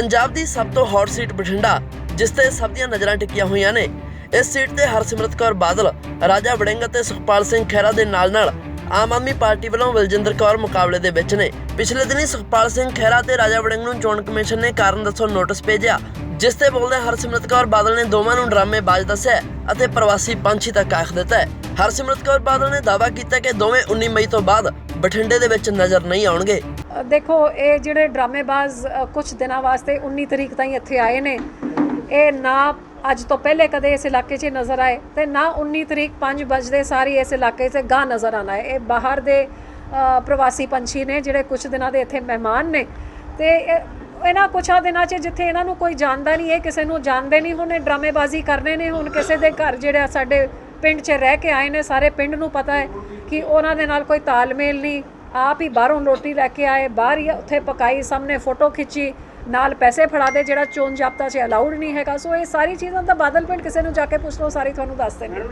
ਪੰਜਾਬ ਦੀ ਸਭ ਤੋਂ hot seat Bathinda, ਜਿਸ ਤੇ ਸਭ ਦੀਆਂ ਨਜ਼ਰਾਂ ਟਿਕੀਆਂ ਹੋਈਆਂ ਨੇ। ਇਸ ਸੀਟ ਤੇ ਹਰਸਿਮਰਤ ਕੌਰ ਬਾਦਲ, ਰਾਜਾ ਵੜਿੰਗ ਅਤੇ ਸੁਖਪਾਲ ਸਿੰਘ ਖਹਿਰਾ ਦੇ ਨਾਲ-ਨਾਲ ਆਮ ਆਦਮੀ ਪਾਰਟੀ ਵੱਲੋਂ ਬਲਜਿੰਦਰ ਕੌਰ ਮੁਕਾਬਲੇ ਦੇ ਵਿੱਚ ਨੇ। ਪਿਛਲੇ ਦਿਨੀ ਸੁਖਪਾਲ ਸਿੰਘ ਖਹਿਰਾ ਤੇ ਰਾਜਾ ਵੜਿੰਗ ਨੂੰ ਚੋਣ ਕਮਿਸ਼ਨ ਨੇ ਕਾਰਨ ਦੱਸੋ ਨੋਟਿਸ ਭੇਜਿਆ, ਜਿਸ ਤੇ ਬੋਲਦੇ ਹਰਸਿਮਰਤ ਕੌਰ ਬਾਦਲ ਨੇ ਦੋਵਾਂ ਨੂੰ ਡਰਾਮੇਬਾਜ਼ ਦੱਸਿਆ ਅਤੇ ਪ੍ਰਵਾਸੀ ਪੰਛੀ ਤੱਕ ਆਖ ਦਿੱਤਾ ਹਰਸਿਮਰਤ ਕੌਰ ਬਾਦਲ ਨੇ ਦਾਅਵਾ ਕੀਤਾ ਕਿ ਦੋਵੇਂ 19 ਮਈ ਤੋਂ ਬਾਅਦ ਬਠਿੰਡੇ ਦੇ ਵਿੱਚ ਨਜ਼ਰ ਨਹੀਂ ਆਉਣਗੇ। ਦੇਖੋ, ਇਹ ਜਿਹੜੇ ਡਰਾਮੇਬਾਜ਼ ਕੁਝ ਦਿਨਾਂ ਵਾਸਤੇ 19 ਤਰੀਕ ਤਾਈਂ ਇੱਥੇ ਆਏ ਨੇ, ਇਹ ਨਾ ਅੱਜ ਤੋਂ ਪਹਿਲੇ ਕਦੇ ਇਸ ਇਲਾਕੇ 'ਚ ਨਜ਼ਰ ਆਏ ਤੇ ਨਾ 19 ਤਰੀਕ 5 ਵਜੇ ਸਾਰੀ ਇਸ ਇਲਾਕੇ 'ਚ ਗਾਂ ਨਜ਼ਰ ਆਣਾ ਹੈ। ਇਹ ਬਾਹਰ ਦੇ ਪ੍ਰਵਾਸੀ ਪੰਛੀ ਨੇ ਜਿਹੜੇ ਕੁਝ ਦਿਨਾਂ ਦੇ ਇੱਥੇ ਮਹਿਮਾਨ ਨੇ ਤੇ ਇਹਨਾਂ ਕੁਛਾਂ ਦਿਨਾਂ 'ਚ ਜਿੱਥੇ ਇਹਨਾਂ ਨੂੰ ਕੋਈ ਜਾਣਦਾ ਨਹੀਂ ਹੈ ਕਿਸੇ ਨੂੰ ਜਾਣਦੇ ਨਹੀਂ ਹੁਣ ਇਹ ਡਰਾਮੇਬਾਜ਼ੀ ਕਰਨੇ ਨੇ ਹੁਣ ਕਿਸੇ ਦੇ ਘਰ ਜਿਹੜਾ ਸਾਡੇ ਪਿੰਡ 'ਚ ਰਹਿ ਕੇ ਆਏ ਨੇ, ਸਾਰੇ ਪਿੰਡ ਨੂੰ ਪਤਾ ਹੈ ਕਿ ਉਹਨਾਂ ਦੇ ਨਾਲ ਕੋਈ ਤਾਲਮੇਲ ਨਹੀਂ ਆਪ ਹੀ ਬਾਹਰੋਂ ਰੋਟੀ ਲੈ ਕੇ ਆਏ, ਬਾਹਰ ਹੀ ਉੱਥੇ ਪਕਾਈ, ਸਾਹਮਣੇ ਫੋਟੋ ਖਿੱਚੀ, ਨਾਲ ਪੈਸੇ ਫੜਾ ਦੇ, ਜਿਹੜਾ ਚੋਣ ਜਾਬਤਾ 'ਚ ਅਲਾਉਡ ਨਹੀਂ ਹੈਗਾ। ਸੋ ਇਹ ਸਾਰੀ ਚੀਜ਼ਾਂ ਤਾਂ ਬਾਦਲ ਪਿੰਡ ਕਿਸੇ ਨੂੰ ਜਾ ਕੇ ਪੁੱਛ ਲਓ, ਸਾਰੀ ਤੁਹਾਨੂੰ ਦੱਸ ਦੇਣਗੇ